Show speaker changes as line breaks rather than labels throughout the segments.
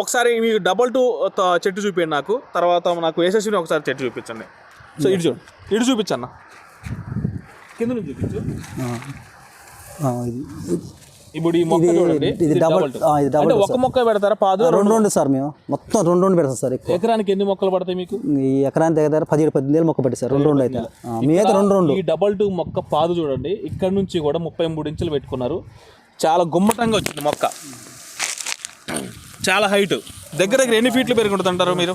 ఒకసారి మీకు double two చెట్టు చూపించండి నాకు. తర్వాత నాకు యశస్విని ఒకసారి చెట్టు చూపించండి. సో ఇటు చూడు ఇటు చూపించన్న. కింద నుంచి చూపించు. ఇప్పుడు ఈ మొక్క చూడండి
ఇది. ఆ, ఇది two,
ఒక మొక్క పెడతారా? పాదు
రెండు రెండు? సార్ మేము. మొత్తం రెండు రెండు పెడతాం సార్
ఎకరానికి ఎన్ని మొక్కలు పడతాయి మీకు?
ఈ ఎకరానికి దగ్గర పదిహేడు పద్దెనిమిది మొక్క పెట్టి సార్. రెండు రెండు అయితే. మీ అయితే రెండు రెండు.
ఈ డబల్ టూ మొక్క పాదు చూడండి. ఇక్కడ నుంచి కూడా ముప్పై మూడు ఇంచులు పెట్టుకున్నారు. చాలా గుమ్మటంగా వచ్చింది మొక్క. చాలా హైట్ దగ్గర దగ్గర ఎన్ని ఫీట్లు పెరుగుంటుంది అంటారు మీరు?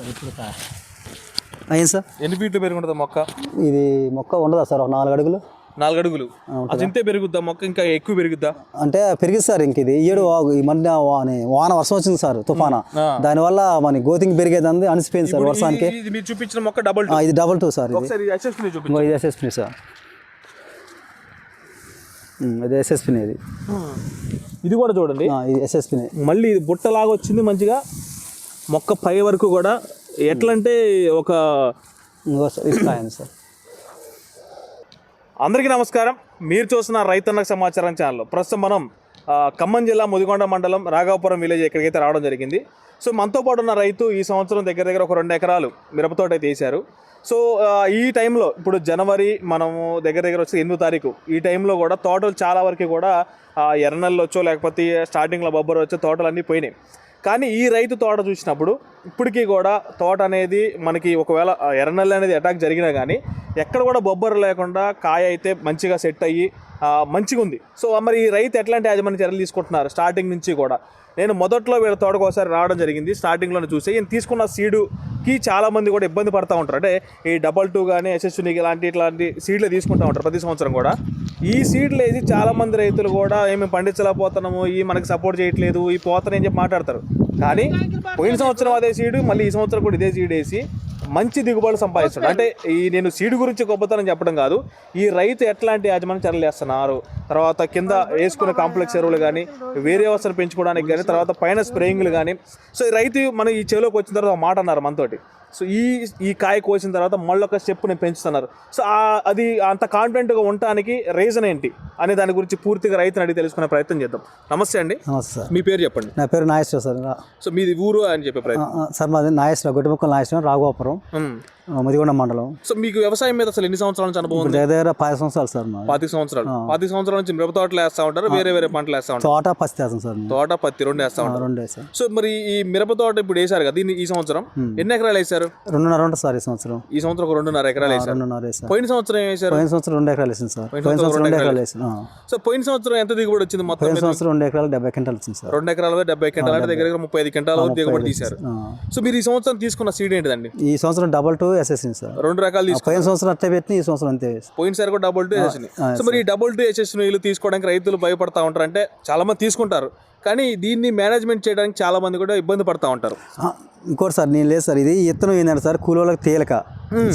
అయింది సార్?
ఎన్ని ఫీట్లు పెరుగుంటుంది మొక్క?
ఇది మొక్క ఉండదా సార్? ఒక నాలుగు అడుగులు.
నాలుగు అడుగులు అది ఇంతే పెరుగుద్దా? మొక్క ఇంకా ఎక్కువ పెరుగుద్దా?
అంటే పెరిగింది సార్ ఇంక ఇది. ఏడు ఈ మధ్య వాన వర్షం వచ్చింది సార్ తుఫానా. దానివల్ల మన గోతింగ్ పెరిగేది అంది అనిసిపోయింది సార్ వర్షానికి.
మీరు చూపించిన మొక్క డబల్
ఇది డబల్ టూ సార్ ఇది.
ఎస్ఎస్పీ
ఇంకో ఇది ఎస్ఎస్పి సార్. ఇది ఇది
కూడా చూడండి. మళ్ళీ ఇది బుట్టలాగా వచ్చింది మంచిగా. మొక్క పై వరకు కూడా ఎట్లా అంటే ఒక
సార్.
అందరికీ నమస్కారం. మీరు చూస్తున్న రైతన్నకు సమాచారం ఛానల్. ప్రస్తుతం మనం ఖమ్మం జిల్లా ముదిగొండ మండలం రాఘవపురం విలేజ్ ఎక్కడికైతే రావడం జరిగింది. సో మనతో పాటు ఉన్న రైతు ఈ సంవత్సరం దగ్గర దగ్గర ఒక రెండు ఎకరాలు మిరపతోట అయితే వేశారు. సో ఈ టైంలో ఇప్పుడు జనవరి మనము దగ్గర దగ్గర వచ్చి ఎనిమిది తారీఖు. ఈ టైంలో కూడా తోటలు చాలా వరకు కూడా ఎర్రనల్లు వచ్చో లేకపోతే స్టార్టింగ్లో బొబ్బరు వచ్చో తోటలు అన్నీ పోయినాయి. కానీ ఈ రైతు తోట చూసినప్పుడు ఇప్పటికీ కూడా తోట అనేది మనకి ఒకవేళ ఆ అనేది అటాక్ జరిగినా కానీ ఎక్కడ కూడా బొబ్బరు లేకుండా కాయ అయితే మంచిగా సెట్ అయ్యి మంచిగా ఉంది సో మరి ఈ రైతు ఎట్లాంటి యాజమాన్య చర్యలు తీసుకుంటున్నారు? స్టార్టింగ్ నుంచి కూడా. నేను మొదట్లో వీళ్ళ తోటకు ఒకసారి రావడం జరిగింది. స్టార్టింగ్లోనే చూసి ఈయన తీసుకున్న సీడుకి చాలా మంది కూడా ఇబ్బంది పడతా ఉంటారు. అంటే ఈ డబల్ టూ కానీ ఎస్ఎస్ని ఇలాంటి ఇట్లాంటి సీడ్లు తీసుకుంటూ ఉంటారు ప్రతి సంవత్సరం కూడా. ఈ సీడ్లు వేసి చాలా మంది రైతులు కూడా ఏమి పండించలేకపోతున్నాము ఈ మనకి సపోర్ట్ చేయట్లేదు ఈ పోతనని చెప్పి మాట్లాడతారు. కానీ పోయిన సంవత్సరం అదే సీడు మళ్ళీ ఈ సంవత్సరం కూడా ఇదే సీడ్ వేసి మంచి దిగుబడి సంపాదిస్తాడు అంటే ఈ నేను సీడ్ గురించి గొప్పతనం చెప్పడం కాదు. ఈ రైతు ఎట్లాంటి యాజమాన్య చర్యలు చేస్తున్నారు? తర్వాత కింద వేసుకునే కాంప్లెక్స్ ఎరువులు కానీ వేరే వ్యవస్థను పెంచుకోవడానికి కానీ తర్వాత పైన స్ప్రేయింగ్లు కానీ సో ఈ రైతు మన ఈ చెవిలోకి వచ్చిన తర్వాత మాట అన్నారు మనతోటి. సో ఈ ఈ కాయ కోసిన తర్వాత మళ్ళీ ఒక స్టెప్ నేను పెంచుతున్నారు. సో అది అంత కాన్ఫిడెంట్గా ఉండటానికి రీజన్ ఏంటి? అనే దాని గురించి పూర్తిగా రైతుని అడిగి తెలుసుకునే ప్రయత్నం చేద్దాం. నమస్తే అండి.
నమస్తే సార్.
మీ పేరు చెప్పండి.
నా పేరు నాగేశ్వర సార్.
సో మీది ఊరు అని చెప్పే ప్రయత్నం.
సార్ మాది నాగేశ్వర గొడ్డిముక్కల నాగేశ్వరం. ఆ, ముదిగొండ మండలం.
సో మీకు వ్యవసాయం మీద అసలు ఎన్ని సంవత్సరాల నుంచి అనుభవం ఉంది?
దగ్గర దగ్గర పది సంవత్సరాలు సార్ మాది.
పాతిక సంవత్సరాలు. పాతిక సంవత్సరాల నుంచి మిరప తోటలు వేస్తా ఉంటారు? వేరే వేరే పంటలు వేస్తా ఉంటారు?
తోట పత్తి వేస్తాం సార్ మేము.
తోట పత్తి రెండు వేస్తా
ఆ,
ఉంటారు.
రెండే సార్
సో మరి ఈ మిరప తోట ఇప్పుడు వేశారు కదా దీన్ని ఈ సంవత్సరం ఎన్ని ఎకరాలు వేశారు?
రెండున్నర ఉంటుంది సార్ ఈ సంవత్సరం.
ఈ సంవత్సరం ఒక రెండున్నర ఎకరాలు వేశారు.
రెండున్నర వేసాం
పోయిన సంవత్సరం ఏం వేశారు?
పోయిన సంవత్సరం రెండు ఎకరాలు వేసింది సార్. పోయిన సంవత్సరం రెండు ఎకరాలు వేసింది. ఆ.
సో పోయిన సంవత్సరం ఎంత దిగుబడి వచ్చింది మొత్తం
పోయిన
మీద?
సంవత్సరం రెండు ఎకరాలు డెబ్బై క్వింటాలు వచ్చింది సార్.
రెండు ఎకరాల డెబ్బై క్వింటాలు అంటే దగ్గర దగ్గర ముప్పై ఐదు క్వింటాల వరకు దిగుబడి తీశారు.
ఆ.
సో మీరు ఈ సంవత్సరం తీసుకున్న సీడ్ ఏంటిదండి?
ఈ సంవత్సరం డబల్ టూ ఎస్ఎస్సింది సార్.
రెండు రకాలు
పోయిన సంవత్సరం అట్టే పెట్టి ఈ సంవత్సరం అంతే
పోయినసారి కూడా డబుల్ టూ వేసేసినాయి. సో మరి ఈ డబుల్ టూ వేసేసిన వీళ్ళు తీసుకోవడానికి రైతులు భయపడతా ఉంటారు అంటే చాలా మంది తీసుకుంటారు. కానీ దీన్ని మేనేజ్మెంట్ చేయడానికి చాలా మంది కూడా ఇబ్బంది పడతా ఉంటారు.
ఇంకోటి సార్ నేను లేదు సార్ ఇది ఇత్తనం ఏంటంటే సార్ కూలోళ్ళకి తేలిక.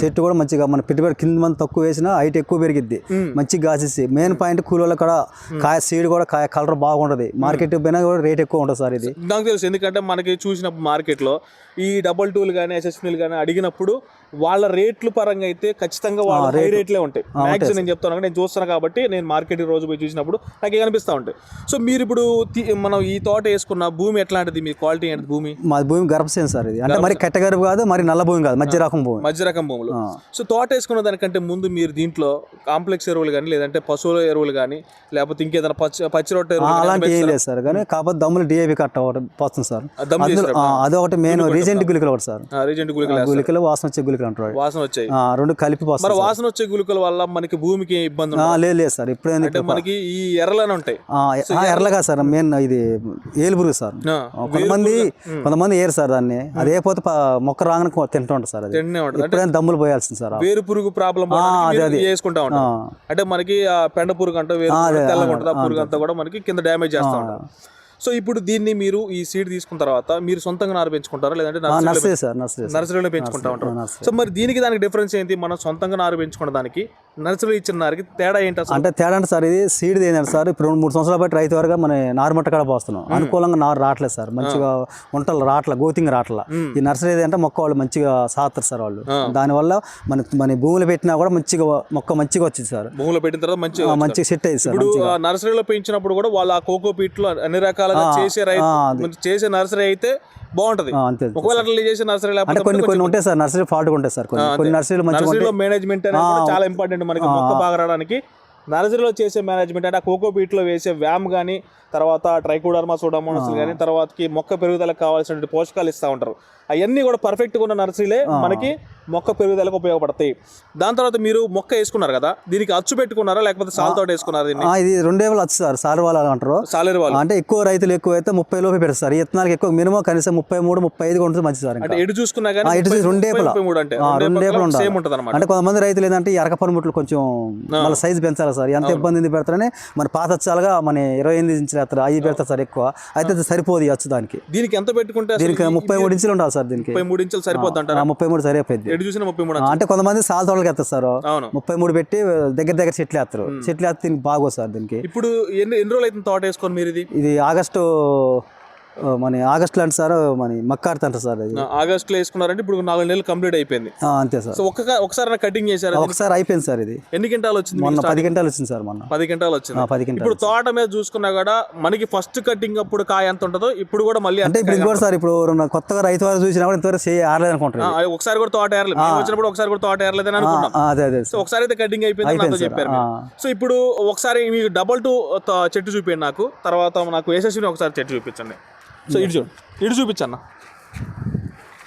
చెట్టు కూడా మంచిగా మన పెట్టుబడి కింద మంది తక్కువ వేసినా హైట్ ఎక్కువ పెరిగిద్ది. మంచిగా కాసేసి మెయిన్ పాయింట్ కూలోళ్ళకి కూడా కాయ సీడ్ కూడా కాయ కలర్ బాగుంటుంది. మార్కెట్ పోయినా కూడా రేట్ ఎక్కువ ఉంటుంది సార్ ఇది.
నాకు తెలుసు ఎందుకంటే మనకి చూసినప్పుడు మార్కెట్లో ఈ డబల్ టూలు కానీ ఎస్ఎస్పీలు కానీ అడిగినప్పుడు వాళ్ళ రేట్లు పరంగా అయితే ఖచ్చితంగా వాళ్ళ హై రేట్లే ఉంటాయి. మ్యాక్సిమం నేను చెప్తాను నేను చూస్తాను కాబట్టి నేను మార్కెట్ రోజు పోయి చూసినప్పుడు నాకు కనిపిస్తూ ఉంటాయి. సో మీరు ఇప్పుడు తీ- మనం ఈ తోట వేసుకున్న భూమి ఎట్లాంటిది? మీ క్వాలిటీ ఏంటి భూమి?
మా భూమి గర్భసేన సార్ ఇది. అంటే మరి కట్టగరువు కాదు మరి నల్ల భూమి కాదు మధ్య రకం భూమి.
మధ్య రకం భూములు. సో తోట వేసుకున్న దానికంటే ముందు మీరు దీంట్లో కాంప్లెక్స్ ఎరువులు కానీ లేదంటే పశువుల ఎరువులు కానీ లేకపోతే ఇంకేదైనా పచ్చి పచ్చి రొట్టె
అలాంటి ఏం లేదు సార్. కానీ కాకపోతే దమ్ములు డిఏపి కట్ట పోతుంది సార్. అదొకటి మెయిన్ రీసెంట్ గులికలు ఒకటి సార్.
రీజెంట్ వేస్తారు.
గులికలు వాసన వచ్చే గులికలు అంటారు
వాసన వచ్చాయి.
ఆ, రెండు కలిపి
మరి వాసన వచ్చే గుళికల వల్ల మనకి భూమికి ఇబ్బంది
లేదు సార్. ఇప్పుడు
మనకి ఈ ఎర్రలోనే ఉంటాయి.
ఎర్రగా సార్ మెయిన్ ఇది. ఏలుబురుగు సార్. కొంతమంది కొంతమంది ఏరు సార్ దాన్ని. అది ప- మొక్క రాగానే కొ- తింటూ ఉంటుంది సార్ అది. ఎప్పుడైనా దమ్ములు పోయాల్సింది సార్.
వేరు పురుగు ప్రాబ్లం చేసుకుంటా ఉంటాం అంటే మనకి ఆ పెండ పురుగు అంటే వేరు పురుగు తెల్లగా ఉంటుంది ఆ పురుగు అంతా. కూడా మనకి కింద డ్యామేజ్ చేస్తా ఉంటాం సో ఇప్పుడు దీన్ని మీరు ఈ సీడ్ తీసుకున్న తర్వాత మీరు సొంతంగా నారు పెంచుకుంటారా? లేదంటే నర్సరీలో
నర్సరీ సార్ నర్సరీ సార్.
నర్సరీలో పెంచుకుంటా ఉంటారు. సో మరి దీనికి దానికి డిఫరెన్స్ ఏంటి? మనం సొంతంగా నారు పెంచుకున్న దానికి నర్సరీలో ఇచ్చిన నారుకి తేడా ఏంటి
అంటే తేడా అంటే సార్ ఇది సీడ్ ఏంటంటే సార్ ఇప్పుడు రెండు మూడు సంవత్సరాల బట్టి రైతు వరకు మన నారుమట్ట కాడ పోస్తున్నాం. అనుకూలంగా నారు రావట్లేదు సార్. మంచిగా వంటలు రావట్లే గోతింగ్ రావట్లే. ఈ నర్సరీ అంటే మొక్క వాళ్ళు మంచిగా సాగుతారు సార్ వాళ్ళు. దానివల్ల మన మన భూములు పెట్టినా కూడా మంచిగా మొక్క మంచిగా వచ్చింది సార్.
భూమిలో పెట్టిన తర్వాత మంచి
ఆ, మంచిగా సెట్ అయ్యింది సార్
ఇప్పుడు నర్సరీలో పెంచినప్పుడు కూడా వాళ్ళు ఆ కోకో పీట్లో అన్ని రకాల లేదా చేసే రైతు చేసే నర్సరీ అయితే బాగుంటది. ఒకవేళ అట్లా చేసే నర్సరీ లేకపోతే
కొన్ని కొన్ని ఉంటాయి సార్ నర్సరీ ఫాల్ట్ ఉంటాయి సార్ కొన్ని. కొన్ని నర్సరీలు మంచిగా ఉంటాయి.
మేనేజ్మెంట్ చాలా ఇంపార్టెంట్ మనకి మొక్క బాగా రావడానికి నర్సరీలో చేసే మేనేజ్మెంట్ అంటే ఆ కోకో బీట్లో వేసే వ్యామ్ కానీ తర్వాత ట్రైకోడర్మా సోడామోనస్ కానీ తర్వాతకి మొక్క పెరుగుదలకు కావాల్సిన పోషకాలు ఇస్తూ ఉంటారు. అవన్నీ కూడా పర్ఫెక్ట్గా ఉన్న నర్సరీలే మనకి మొక్క పెరుగుదలకు ఉపయోగపడతాయి. దాని తర్వాత మీరు మొక్క వేసుకున్నారు కదా దీనికి అచ్చు పెట్టుకున్నారా లేకపోతే సాల్ తోట వేసుకున్నారా దీన్ని?
ఇది రెండే వాళ్ళు వచ్చి సార్ వాళ్ళు అంటారు.
సాలేరు వాళ్ళు.
అంటే ఎక్కువ రైతులు ఎక్కువ అయితే ముప్పై లోపే పెడతారు ఈ విత్తనాలకు ఎక్కువ మినిమం కనీసం ముప్పై మూడు ముప్పై ఐదు ఉంటుంది మంచిది సార్
అంటే ఎటు చూసుకున్నా కానీ
చూసి రెండు
అంటే
రెండు.
సేమ్ ఉంటుంది అనమాట
అంటే కొంతమంది రైతులు ఏంటంటే ఈ అరక పనిముట్లు కొంచెం మళ్ళీ సైజు పెంచాలి సార్. ఎంత ఇబ్బంది పెడతారని మన పాత వచ్చాలుగా మన ఇరవై ఎనిమిది ఇంచులు వేస్తారు అవి పెడతారు సార్ ఎక్కువ. అయితే సరిపోదు అచ్చు దానికి.
దీనికి ఎంత పెట్టుకుంటే
దీనికి ముప్పై మూడు ఇంచులు ఉండాలి సార్ దీనికి.
ముప్పై మూడు ఇంచులు సరిపోద్ది అంటారా?
ఆ, ముప్పై మూడు సరిపోయింది
ఎటు చూసినా ముప్పై మూడు
అంటే కొంతమంది సాల్ తోటలకు వేస్తారు సార్.
అవును.
ముప్పై మూడు పెట్టి దగ్గర దగ్గర చెట్లు వేస్తారు. చెట్లు వేస్తే దీనికి బాగోదు సార్ దీనికి.
ఇప్పుడు ఎన్ని ఎన్ని రోజులు అయితే తోట వేసుకొని మీరు ఇది?
ఇది ఆగస్టు మన ఆగస్టులో అంటే సార్ మన మక్కార్త అంటారు సార్ ఇది
ఆగస్ట్లో వేసుకున్నారంటే ఇప్పుడు నాలుగు నెలలు కంప్లీట్ అయిపోయింది.
అంతే సార్.
సో ఒక్క ఒకసారి కటింగ్ చేశారు?
ఒకసారి అయిపోయింది సార్ ఇది.
ఎన్ని క్వింటాలు వచ్చింది?
మొన్న పది గంటలు వచ్చింది సార్ మొన్న.
పది క్వింటాలు వచ్చింది.
పది గంటలు
ఇప్పుడు తోట మీద చూసుకున్నా కూడా మనకి ఫస్ట్ కటింగ్ అప్పుడు కాయ ఎంత ఉంటుందో ఇప్పుడు కూడా మళ్ళీ
అంటే ఇప్పుడు ఇంకోటి సార్ ఇప్పుడు కొత్తగా రైతు వారు చూసినా కూడా ఇంతవరకు చేయ ఆరలేదు అనుకుంటారు
ఆ, ఒకసారి కూడా తోట ఏరలేదు. వచ్చినప్పుడు ఒకసారి కూడా తోట ఏరలేదని అనుకున్నాం.
ఆ, అదే అదే.
సో ఒకసారి అయితే కటింగ్ అయిపోయింది నాతో చెప్పారు. సో ఇప్పుడు ఒకసారి మీకు డబల్ టూ చెట్టు చూపించండి నాకు. తర్వాత నాకు వేసేసి ఒకసారి చెట్టు చూపించండి. సో ఇటు చూడు. ఇటు చూపించన్న.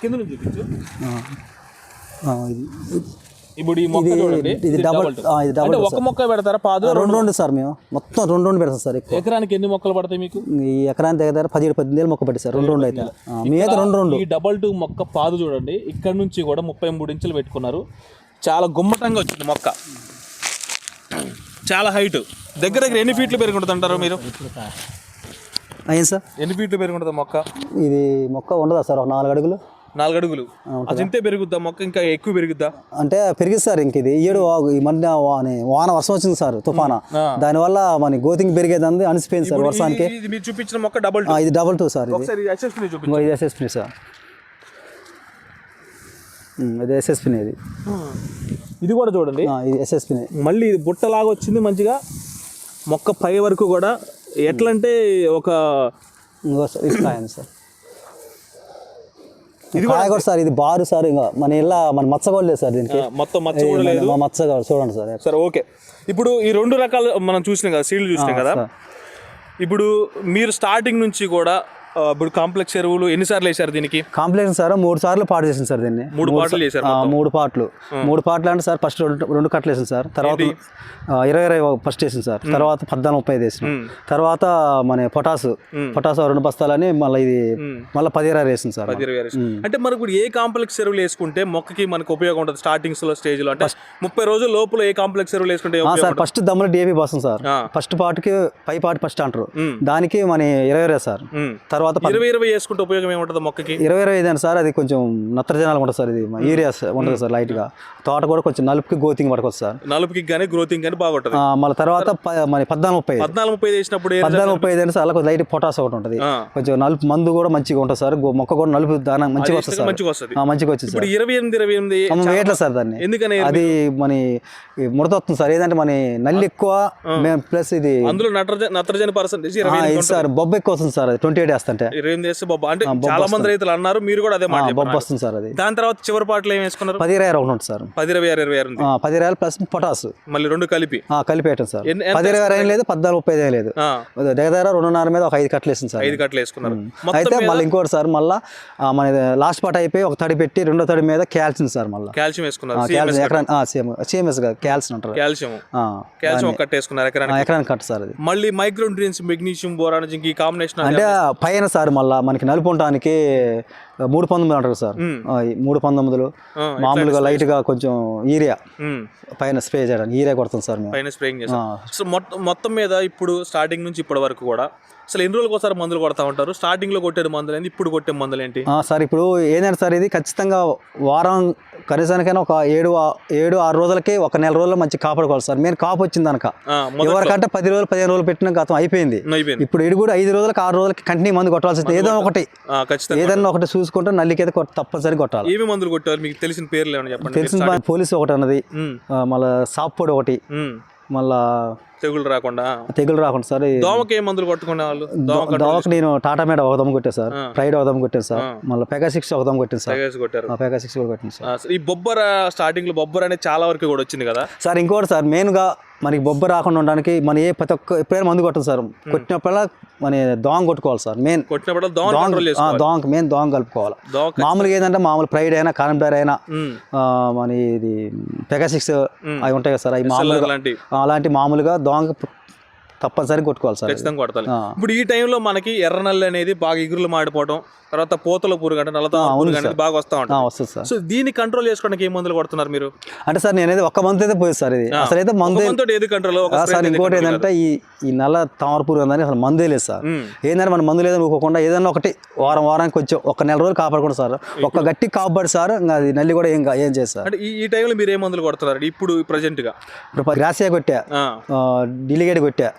కింద నుంచి చూపించు.
ఆ. ఆ, ఇది.
ఇప్పుడు ఈ మొక్క చూడండి.
ఇది డబల్ ఇది డబల్
అంటే ఒక మొక్క పెడతారా? పాదు
రెండు? రెండు సార్ మేము. మొత్తం రెండు రెండు పెడతాం సార్
ఎకరానికి ఎన్ని మొక్కలు పడతాయి మీకు?
ఈ ఎకరానికి దగ్గర దగ్గర పదిహేడు పద్దెనిమిది వేలు మొక్క పెట్టి సార్. రెండు రెండు అయితే. మీ అయితే రెండు రెండు.
ఈ డబల్ టూ మొక్క పాదు చూడండి. ఇక్కడ నుంచి కూడా ముప్పై మూడు ఇంచులు పెట్టుకున్నారు. చాలా గుమ్మటంగా వచ్చింది మొక్క. చాలా హైట్ దగ్గర దగ్గర ఎన్ని ఫీట్లు పెరుగుంటుంది అంటారు మీరు?
అయ్యింది సార్?
ఎన్ని ఫీట్లు పెరుగుంటుంది మొక్క?
ఇది మొక్క ఉండదా సార్ ఒక నాలుగు అడుగులు
నాలుగు అడుగులు అది ఇంతే పెరుగుద్దా? మొక్క ఇంకా ఎక్కువ పెరుగుద్దా?
అంటే పెరిగింది సార్ ఇంక ఇది. ఏడు ఈ మధ్య వాన వాన వర్షం వచ్చింది సార్ తుఫానా. దానివల్ల మన గోతింగ్ పెరిగేది అంది అనిసిపోయింది సార్ వర్షానికి.
మీరు చూపించిన మొక్క డబల్
ఇది డబల్ టూ సార్ ఇది. SSP sir. ఇది ఎస్ఎస్పిని ఇది.
ఇది కూడా చూడండి.
ఇది ఎస్ఎస్పిని
మళ్ళీ ఇది బుట్టలాగా వచ్చింది మంచిగా. మొక్క పై వరకు కూడా ఎట్లా అంటే ఒక
ఇంకో సార్ ఇది కూడా సార్ ఇది బారు సార్ ఇంకా మన ఇలా మన మచ్చగోలు లేదు సార్ దీనికి.
మొత్తం మచ్చ కూడా లేదు?
మా మచ్చగోలు చూడండి సార్
సరే ఓకే. ఇప్పుడు ఈ రెండు రకాలు మనం చూసినాం కదా సీడ్లు చూసినాం కదా. ఇప్పుడు మీరు స్టార్టింగ్ నుంచి కూడా ఇప్పుడు కాంప్లెక్స్ ఎరువులు ఎన్నిసార్లు వేశారు దీనికి?
కాంప్లైంట్ సార్ మూడు సార్లు పాటు చేసింది సార్ దీన్ని.
మూడు పాటలు చేశారు
మూడు పాటలు. మూడు పాటలు అంటే సార్ ఫస్ట్ రెండు రెండు కట్టలు వేసింది సార్. తర్వాత ఇరవై ఇరవై ఫస్ట్ వేసింది సార్. తర్వాత పద్నాలుగు ముప్పై వేసింది. తర్వాత మన పొటాసు. పొటాసు రెండు బస్తాలని మళ్ళీ ఇది మళ్ళీ పది ఇరవై వేసింది సార్.
అంటే మనకు ఏ కాంప్లెక్స్ ఎరువులు వేసుకుంటే మొక్కకి మనకు ఉపయోగం ఉంటుంది స్టార్టింగ్స్లో స్టేజ్లో? అంటే ముప్పై రోజుల లోపల ఏ కాంప్లెక్స్ ఎరువులు వేసుకుంటే
సార్ ఫస్ట్ దమ్ములు డిఏపి వస్తుంది సార్. ఫస్ట్ పార్ట్కి పై పార్ట్ ఫస్ట్ అంటారు. దానికి మన ఇరవై ఇరవై సార్.
ఉమ్.
తర్వాత
ఇరవై ఇరవై వేసుకుంటే ఉపయోగం ఏముంటుంది మొక్కకి?
ఇరవై ఇరవై ఐదు సార్ అది కొంచెం నత్రజనాలు ఉంటుంది సార్ ఇది. యూరియా ఉంటుంది సార్ లైట్గా తోట కూడా కొంచెం నలుపుకి గోతింగ్ పడుకోవచ్చు సార్.
నలుపుకి కానీ గ్రోతింగ్ కానీ బాగుంటుంది.
మళ్ళీ తర్వాత మన పద్నాలుగు ముప్పై
పద్నాలుగు ముప్పై వేసినప్పుడు
పద్నాలుగు ముప్పై ఐదు సార్ అలా లైట్ పొటాస్ ఒకటి ఉంటుంది. కొంచెం నలుపు మందు కూడా మంచిగా ఉంటుంది సార్ గో- మొక్క కూడా నలుపు దానం మంచిగా వస్తుంది సార్.
మంచిగా వస్తుంది
మంచిగా వచ్చింది సార్.
ఇప్పుడు ఇరవై ఎనిమిది ఇరవై ఎనిమిది
వేయట్లేదు సార్ దాన్ని.
ఎందుకని
అది మన ముడత వస్తుంది సార్ ఏదంటే మన నల్లి ఎక్కువ ప్లస్ ఇది
అందులో నత్రజని నత్రజని పర్సెంటేజ్
సార్ బొబ్బ ఎక్కువ వస్తుంది సార్ ట్వంటీ ఎయిట్ వేస్తుంటే
ఇరవై ఎనిమిది వేస్తే బొబ్బ అంటే చాలా మంది రైతులు అన్నారు మీరు కూడా అదే మాట
బొబ్బ వస్తుంది సార్ అది.
దాని తర్వాత చివరి పాటలు ఏం వేసుకున్నారు?
పది ఇరవై ఒకటి ఉంటుంది సార్.
పది ఇరవై ఆరు ఇరవై ఆరు
పది ఇరవై ప్లస్ పొటాస్.
మళ్ళీ రెండు కలిపి.
ఆ, కలిపేయటం సార్. పది ఇరవై ఐదు లేదు పద్నాలుగు ముప్పై ఐదు లేదు. దగ్గర రెండున్నర మీద ఒక ఐదు కట్టలు వేసింది సార్.
ఐదు కట్టలు వేసుకున్నారు.
అయితే మళ్ళీ ఇంకోటి సార్ మళ్ళీ మన లాస్ట్ పార్ట్ అయిపోయి ఒక తడి పెట్టి రెండో తడి మీద క్యాల్సియం సార్ మళ్ళీ.
కాల్షియం వేసుకున్నారు.
క్యాల్సియం సేమ్ సిఎంఎస్ కాదు క్యాల్సియం అంటారు.
కాల్షియం. ఒక కట్ట వేసుకున్నారు ఎకరానికి.
ఎకరానికి కట్ట సార్ అది.
మళ్ళీ మైక్రోన్యూట్రియన్స్ మెగ్నీషియం బోరాన్ జింక్ ఈ కాంబినేషన్
అంటే పైన సార్ మళ్ళీ మనకి నలుపు ఉండడానికి మూడు పంతొమ్మిది అంటారు సార్ మూడు పంతొమ్మిదిలు మామూలుగా లైట్గా కొంచెం ఈరియా పైన స్ప్రే చేయడానికి ఈరియా కొడుతుంది సార్ మేము.
పైన స్ప్రేయింగ్ సో మొత్తం మొత్తం మీద ఇప్పుడు స్టార్టింగ్ నుంచి ఇప్పటి వరకు కూడా అసలు ఎన్ని రోజులకు ఒకసారి మందులు కొడతా ఉంటారు? స్టార్టింగ్లో కొట్టే మందులు ఏంటి ఇప్పుడు కొట్టే మందులు ఏంటి
సార్ ఇప్పుడు ఏంటంటే సార్ ఇది ఖచ్చితంగా వారం కనీసానికైనా ఒక ఏడు ఏడు ఆరు రోజులకి ఒక నెల రోజులు మంచి కాపాడుకోవాలి సార్. నేను కాపు వచ్చింది అనక ఎవరికంటే పది రోజులు పదిహేను రోజులు పెట్టిన గతం అయిపోయింది. ఇప్పుడు ఇది కూడా ఐదు రోజులకి ఆరు రోజులకి కంటిన్యూ మందు కొట్టాల్సి వస్తుంది ఏదో ఒకటి. ఏదన్నా ఒకటి చూసుకుంటే నల్లికైతే తప్పనిసరి కొట్టాలి.
ఏమి మందులు కొట్టారు? మీకు తెలిసిన పేర్లు ఏమైనా చెప్పండి?
తెలిసిన పోలీస్ ఒకటి అన్నది. మళ్ళా సాప్ పొడి ఒకటి. మళ్ళా
తెగులు రాకుండా.
తెగులు రాకుండా సార్
దోమకి ఏ మందులు కొట్టుకునే వాళ్ళు?
దోమకు నేను టాటా మేడ ఒక దమ్ము కొట్టాను సార్ ప్రైడ్ ఒక దమ్ము కొట్టాను సార్ మళ్ళీ పెగా సిక్స్ ఒక దమ్ము కొట్టాను సార్.
కొట్టారు.
పెగా సిక్స్ కూడా కొట్టాను సార్.
ఈ బొబ్బర స్టార్టింగ్లో బొబ్బర అనేది చాలా వరకు కూడా వచ్చింది కదా?
సార్ ఇంకోటి సార్ మెయిన్గా మనకి బొబ్బ రాకుండా ఉండడానికి మన ఏ ప్రతి ఒక్క ఎప్పుడైనా మందు కొట్టం సార్. కొట్టినప్పుడల్లా మన దోమ కొట్టుకోవాలి సార్ మెయిన్
కొట్టినప్పుడు
దోమకి మెయిన్ దోమ కలుపుకోవాలి. మామూలుగా ఏంటంటే మామూలు ప్రైడ్ అయినా కారంబ్లర్ అయినా మన ఇది పెగాసిక్స్ అవి ఉంటాయి కదా సార్ అవి మామూలుగా అలాంటి మామూలుగా దోమకి తప్పనిసరిగా కొట్టుకోవాలి సార్
ఖచ్చితంగా
ఆ.
ఇప్పుడు ఈ టైంలో మనకి ఎర్ర నల్లి అనేది బాగా ఎగురులు మాడిపోవడం తర్వాత పూతల పురుగు అంటే నల్లత అనేది బాగా వస్తా
ఆ,
ఉంటుంది
వస్తుంది సార్.
సో దీన్ని కంట్రోల్ చేసుకోవడానికి ఏ మందులు కొడుతున్నారు మీరు?
అంటే సార్ నేనైతే ఒక్క మంత్ అయితే పోయింది సార్ ఇది. అసలు అయితే మందు
ఏది కంట్రోల్ ఒక
సార్ ఇంకోటి ఏంటంటే ఈ ఈ నల్ల తామర పురుగు ఉందని అసలు మందే లేదు సార్. ఏంటంటే మన మందు లేదని ఊకోకుండా ఏదైనా ఒకటి వారం వారానికి వచ్చి ఒక నెల రోజులు కాపాడుకోండి సార్. ఒక్క గట్టి కాపాడు సార్ ఇంకా అది నల్లి కూడా ఏం ఏం చేస్తారు
అంటే ఈ టైంలో మీరు ఏ మందులు కొడుతున్నారు? ఇప్పుడు ప్రజెంట్గా?
ఇప్పుడు గ్రాసియా కొట్టా. డిలిగేట్ కొట్టా.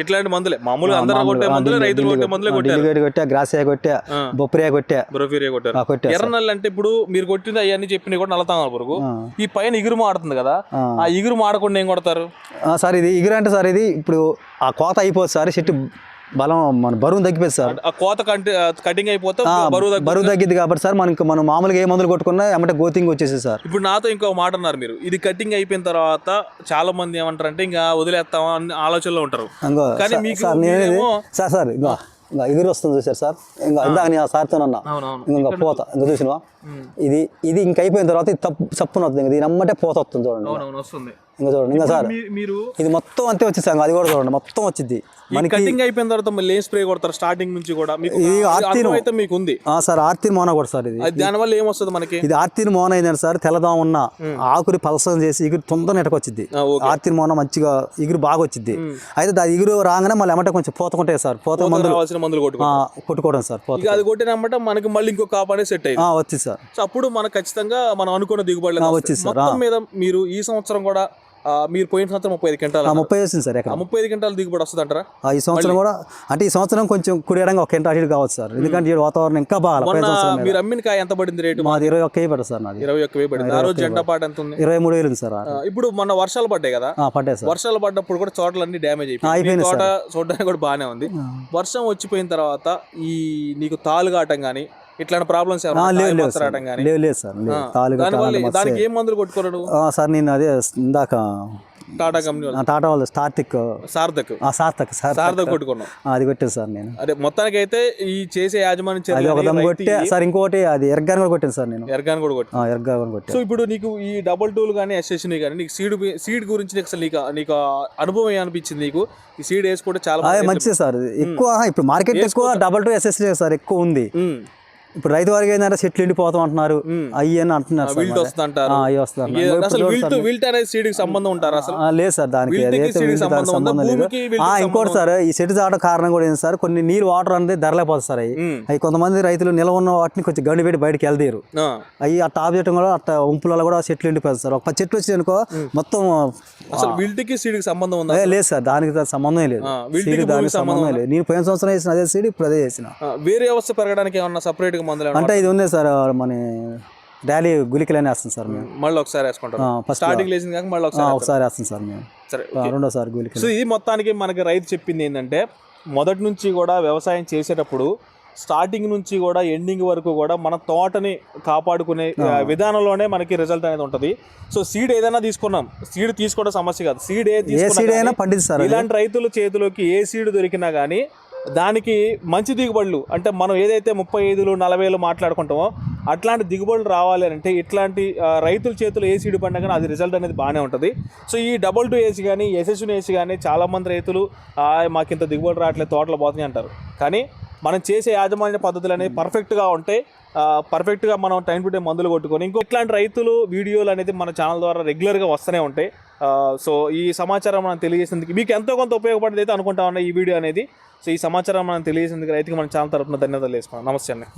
ఇట్లాంటి మందులే. మామూలుగా అందరూ కొట్టే మందులే రైతులు కొట్టే మందులే కొట్టారు.
కొట్టా గ్రాసియా కొట్టా
ఆ.
బొప్పరియా కొట్టా.
బ్రోఫీరియా కొట్టారు.
కొట్టా
ఎర్ర నల్లి అంటే ఇప్పుడు మీరు కొట్టింది అవన్నీ చెప్పినవి కూడా నల్లతామర పురుగు.
ఆ.
ఈ పైన ఇగురు మాడుతుంది కదా
ఆ.
ఇగురు మాడకుండా ఏం కొడతారు?
ఆ, సార్ ఇది ఎగురు అంటే సార్ ఇది ఇప్పుడు ఆ కోత అయిపోతుంది సార్ చెట్టు బలం మన బరువు తగ్గిపోతుంది సార్.
ఆ కోత కంటి కటింగ్ అయిపోతే
ఆ,
బరువు
బరువు తగ్గిద్ది కాబట్టి సార్ మనకి మనం మామూలుగా ఏ మందులు కొట్టుకున్నా ఏమంటే గోతింగ్ వచ్చేసి సార్.
ఇప్పుడు నాతో ఇంకో మాట అన్నారు మీరు. ఇది కటింగ్ అయిపోయిన తర్వాత చాలా మంది ఏమంటారు అంటే ఇంకా వదిలేస్తామా అన్ని ఆలోచనలో ఉంటారు.
ఇంకో
కానీ
సార్-
మీకు
సార్ నేనేది సార్ సార్ ఇంకా ఇంకా ఎగురు వస్తుంది చూసారు సార్. ఇంకా ఇందాక నేను ఆ సార్తో అన్నా.
అవునవును.
ఇంకా పోత ఇంకా చూసినవా? ఇది ఇది ఇంక అయిపోయిన తర్వాత ఇది తప్పు చప్పున వస్తుంది. ఇంకా దీని అమ్మటే పోత వస్తుంది చూడండి.
అవునవును వస్తుంది.
ఇంకా చూడండి ఇంకా సార్.
మీరు
ఇది మొత్తం అంతే వచ్చింది సార్ అది కూడా చూడండి మొత్తం వచ్చింది.
ఈ కటింగ్ అయిపోయిన తర్వాత మళ్ళీ ఏం స్ప్రే కొడతారు స్టార్టింగ్ నుంచి కూడా? మీకు ఆ-
ఆర్తిను.
అయితే మీకు ఉంది
ఆ, సార్ ఆర్తిన్ మోన కూడా సార్ ఇది.
దానివల్ల ఏం వస్తుంది మనకి?
ఇది ఆర్తిన్ మోన అయిందండి సార్ తెల్లదాం ఉన్న ఆకురి పలసం చేసి నెటకొచ్చిద్ది
ఆ, ఓకే.
ఆర్తిన్ మోన మంచిగా ఎగురు బాగా వచ్చింది అయితే దాని ఎగురు రాగానే మళ్ళీ ఎమ్మటే కొంచెం పోతకుంటాయి సార్ పోత మందులు.
మందులు
కొట్టుకోవడం సార్
అది కొట్టినమాట మనకి మళ్ళీ ఇంకో కాపు అనేది సెట్ అయింది.
ఆ, వచ్చింది సార్.
అప్పుడు మనకు ఖచ్చితంగా మనం అనుకున్న దిగుబడి
వచ్చింది.
మొత్తం మీద మీరు ఈ సంవత్సరం కూడా మీరు పోయిన సంవత్సరం ముప్పై ఐదు క్వింటాలు.
ముప్పై వచ్చింది సార్
ముప్పై ఐదు క్వింటాలు దిగుబడి వస్తుంది అంటారా?
ఈ సంవత్సరం కూడా అంటే ఈ సంవత్సరం కొంచెం కుడియడంగా ఒక ఎంట అటు కావచ్చు సార్. ఎందుకంటే వాతావరణం ఇంకా బాగా.
మీరు అమ్మిన కాయ ఎంత పడింది రేటు
మాది ఇరవై ఒక్క పడ్డది సార్ నాది.
ఇరవై ఒక్క వేయి పడింది. ఆ రోజు జెండా పాట ఎంత ఉంది?
ఇరవై మూడు వేలు సార్
ఇప్పుడు మొన్న వర్షాలు పడ్డాయి కదా?
పడ్డాయి సార్.
వర్షాలు పడ్డప్పుడు కూడా చోట్లన్నీ డ్యామేజ్ అయిపోయి
అయిపోయినాయి
తోట చూడడానికి కూడా బాగానే ఉంది. వర్షం వచ్చిపోయిన తర్వాత ఈ నీకు తాలుగాటం కానీ ఇట్లాంటి ప్రాబ్లమ్స్
లేవు లేదు సార్.
దానికి ఏం మందులు కొట్టుకోరు
సార్ నేను అదే ఇందాక
టాటా కంపెనీ
టాటా వాళ్ళు
సార్థక్.
సార్థక్. సార్
సార్థక్ కొట్టుకున్నావు
అది కొట్టాను సార్ నేను.
అదే మొత్తానికి అయితే ఈ చేసే యాజమాన్య
అది
చర్యలు
ఒక దమ్
అనేవి
కొట్టే సార్ ఇంకోటి అది ఎర్గాన్ కూడా కొట్టాను సార్ నేను.
ఎర్గాన్ కూడా కొట్టు
ఆ, ఎర్గాన్ కూడా కొట్టాను.
సో ఇప్పుడు నీకు ఈ డబుల్ టూల్ కానీ ఎస్ఎస్ని కానీ నీకు సీడ్ సీడ్ గురించి నీకు అసలు నీకు నీకు అనుభవం ఏ అనిపించింది నీకు? ఈ సీడ్ వేసుకుంటే చాలా
మంచిది సార్. ఎక్కువ ఇప్పుడు మార్కెట్ ఎక్కువ డబల్ టూ ఎస్ఎస్ సార్ ఎక్కువ ఉంది. ఇప్పుడు రైతు వారికి ఏంటంటే చెట్లు ఎండిపోతాం అంటున్నారు. అయ్యి అని అంటున్నారు
విల్ట్ అసలు విల్ట్ విల్ట్ అనేది సంబంధం ఉంటారు అసలు?
ఆ, లేదు సార్ దానికి అదైతే
సంబంధం
లేదు. ఇంకోటి సార్ ఈ చెట్టు చావడం కారణం కూడా ఏంటి సార్? కొన్ని నీరు వాటర్ అనేది ధరలేకపోతుంది సార్ అవి. అవి కొంతమంది రైతులు నిల్వ ఉన్న వాటిని కొంచెం గండి పెట్టి బయటకు వెళ్తారు అవి ఆ టాప్ చేయడం కూడా అట్ట ఉంపులలో కూడా చెట్లు ఎండిపోతుంది సార్. ఒక చెట్లు వచ్చి అనుకో మొత్తం
అసలు సంబంధం ఉందా
లేదు సార్ దానికి సంబంధం లేదు. సీడ్ దానికి
సంబంధం
లేదు. నేను పోయిన సంవత్సరం వేసిన అదే సీడ్ ఇప్పుడు అదే చేసిన
వేరే వ్యవస్థ పెరగడానికి ఏమన్నా సపరేట్ మందులు
అంటే ఇది ఉంది సార్ మన డాలీ గులికలనే వేస్తాం సార్ మేము.
మళ్ళీ ఒకసారి వేసుకుంటారు.
ఫస్ట్
స్టార్టింగ్ లేసింది కాక మళ్ళీ ఒకసారి
ఒకసారి వేస్తాం సార్ మేము.
సరే
రెండోసారి గులికలు
సో ఇది మొత్తానికి మనకి రైతు చెప్పింది ఏంటంటే మొదటి నుంచి కూడా వ్యవసాయం చేసేటప్పుడు స్టార్టింగ్ నుంచి కూడా ఎండింగ్ వరకు కూడా మన తోటని కాపాడుకునే విధానంలోనే మనకి రిజల్ట్ అనేది ఉంటుంది. సో సీడ్ ఏదైనా తీసుకున్నాం. సీడ్ తీసుకోవడం సమస్య కాదు. సీడ్ ఏ
సీడ్ అయినా అది.
ఇలాంటి రైతుల చేతిలోకి ఏ సీడ్ దొరికినా కానీ దానికి మంచి దిగుబడులు అంటే మనం ఏదైతే ముప్పై ఐదులు నలభైలు మాట్లాడుకుంటామో అట్లాంటి దిగుబడులు రావాలి అంటే ఇట్లాంటి రైతుల చేతులు ఏసీడి పడినా కానీ అది రిజల్ట్ అనేది బాగానే ఉంటుంది. సో ఈ డబుల్ టూ ఏసీ కానీ ఎస్ఎస్ఎన్ ఏసీ కానీ చాలామంది రైతులు మాకు ఇంత దిగుబడి రావట్లేదు తోటలు పోతున్నాయి అంటారు. కానీ మనం చేసే యాజమాన్య పద్ధతులు అనేవి పర్ఫెక్ట్గా ఉంటే పర్ఫెక్ట్గా మనం టైం టు టైం మందులు కొట్టుకొని ఇంకో ఇట్లాంటి రైతులు వీడియోలు అనేది మన ఛానల్ ద్వారా రెగ్యులర్గా వస్తూనే ఉంటాయి. సో ఈ సమాచారం మనం తెలియజేసేందుకు మీకు ఎంతో కొంత ఉపయోగపడింది అయితే అనుకుంటా ఉన్నా ఈ వీడియో అనేది. సో ఈ సమాచారం మనం తెలియజేసేందుకు రైతుకి మన ఛానల్ తరపున ధన్యవాదాలు వేసుకున్నాం నమస్తే అండి.